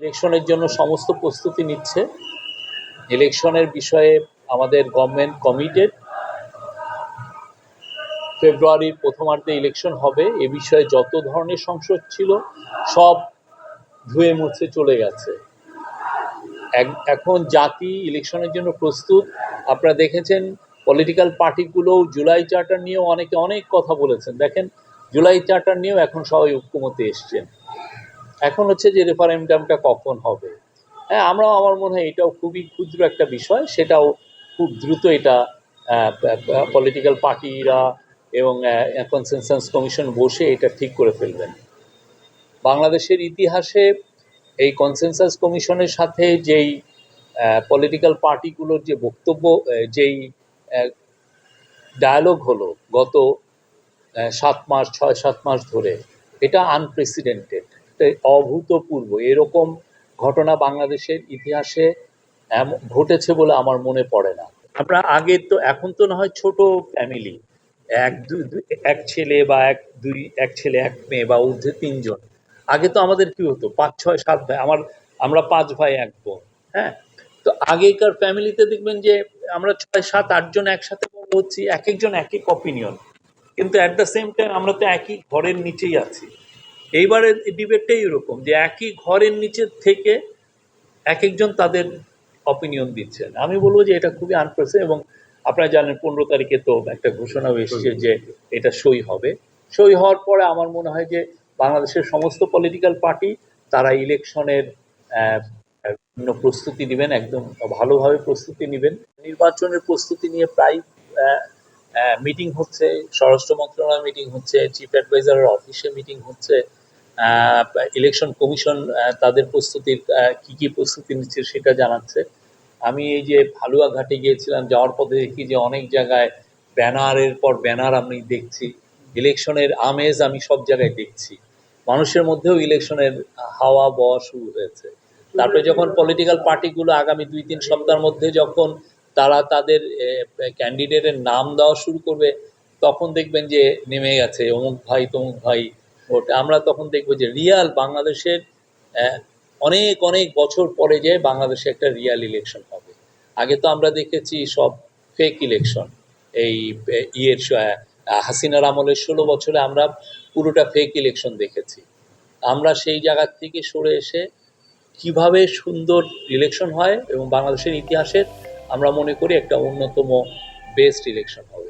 ইলেকশনের জন্য সমস্ত প্রস্তুতি নিচ্ছে। ইলেকশনের বিষয়ে আমাদের গভর্নমেন্ট কমিটেড ফেব্রুয়ারির প্রথমার্ধে ইলেকশন হবে, এ বিষয়ে যত ধরনের সংসদ ছিল, সব ধুয়ে মুছে চলে গেছে। এখন জাতি ইলেকশনের জন্য প্রস্তুত। আপনারা দেখেছেন পলিটিক্যাল পার্টিগুলো জুলাই চার্টার নিয়েও অনেকে অনেক কথা বলেছেন। দেখেন জুলাই চার্টার নিয়েও এখন সবাই ঐক্যমতে এসছেন। এখন হচ্ছে যে রেফারেন্ডামটা কখন হবে? হ্যাঁ আমরাও, আমার মনে হয় এটাও খুবই ক্ষুদ্র একটা বিষয়। সেটাও খুব দ্রুত এটা পলিটিক্যাল পার্টিরা এবং কনসেনসাস কমিশন বসে এটা ঠিক করে ফেলবেন। বাংলাদেশের ইতিহাসে এই কনসেনসাস কমিশনের সাথে যেই পলিটিক্যাল পার্টিগুলোর যে বক্তব্য যেই ডায়ালগ হলো গত সাত মাস, ছয়, সাত মাস ধরে, এটা আনপ্রেসিডেন্টেড অভূতপূর্ব। এরকম ঘটনা বাংলাদেশের ইতিহাসে ঘটেছে বলে আমার মনে পড়ে না। আমরা আগে তো, এখন তো না হয় ছোট ফ্যামিলি এক দুই এক ছেলে বা এক, দুই, এক ছেলে, এক মেয়ে বা ঊর্ধ্বে তিনজন। আগে তো আমাদের কি হতো? পাঁচ, ছয়, সাত ভাই, আমার, আমরা পাঁচ ভাই, এক বোন হ্যাঁ? তো আগেকার ফ্যামিলিতে দেখবেন যে আমরা ছয়, সাত আটজন একসাথে বড় হচ্ছি, এক একজন এক এক অপিনিয়ন কিন্তু অ্যাট দ্য সেম টাইম আমরা তো একই ঘরের নিচেই আছি। এইবারে ডিবেটটাই এরকম যে একই ঘরের নিচে থেকে এক একজন তাদের অপিনিয়ন দিচ্ছেন। আমি বলব যে এটা খুবই আনপ্রেসে এবং আপনারা জানেন পনেরো তারিখে তো একটা ঘোষণাও এসেছে যে এটা সই হবে। সই হওয়ার পরে আমার মনে হয় যে বাংলাদেশের সমস্ত পলিটিক্যাল পার্টি তারা ইলেকশনের প্রস্তুতি নেবেন, একদম ভালোভাবে প্রস্তুতি নেবেন। নির্বাচনের প্রস্তুতি নিয়ে প্রায় মিটিং হচ্ছে, স্বরাষ্ট্র মন্ত্রণালয় মিটিং হচ্ছে চিফ অ্যাডভাইজারের অফিসে মিটিং হচ্ছে ইলেকশন কমিশন তাদের প্রস্তুতির কি কি প্রস্তুতি নিচ্ছে সেটা জানাচ্ছে। আমি এই যে ভালুয়া ঘাটে গিয়েছিলাম, যাওয়ার পথে দেখি যে অনেক জায়গায় ব্যানারের পর ব্যানার আমি দেখছি ইলেকশনের আমেজ আমি সব জায়গায় দেখছি। মানুষের মধ্যেও ইলেকশনের হাওয়া বওয়া শুরু হয়েছে। তারপরে যখন পলিটিক্যাল পার্টিগুলো আগামী দুই তিন সপ্তাহের মধ্যে যখন তারা তাদের ক্যান্ডিডেটের নাম দেওয়া শুরু করবে, তখন দেখবেন যে নেমে গেছে অমুক ভাই, তমুক ভাই ভোট। আমরা তখন দেখব যে রিয়াল বাংলাদেশের অনেক অনেক বছর পরে যে বাংলাদেশে একটা রিয়াল ইলেকশন হবে। আগে তো আমরা দেখেছি সব ফেক ইলেকশন এই ইয়ের হাসিনার আমলের ষোলো বছরে আমরা পুরোটা ফেক ইলেকশন দেখেছি। আমরা সেই জায়গার থেকে সরে এসে কীভাবে সুন্দর ইলেকশন হয় এবং বাংলাদেশের ইতিহাসের আমরা মনে করি একটা অন্যতম বেস্ট ইলেকশন হবে।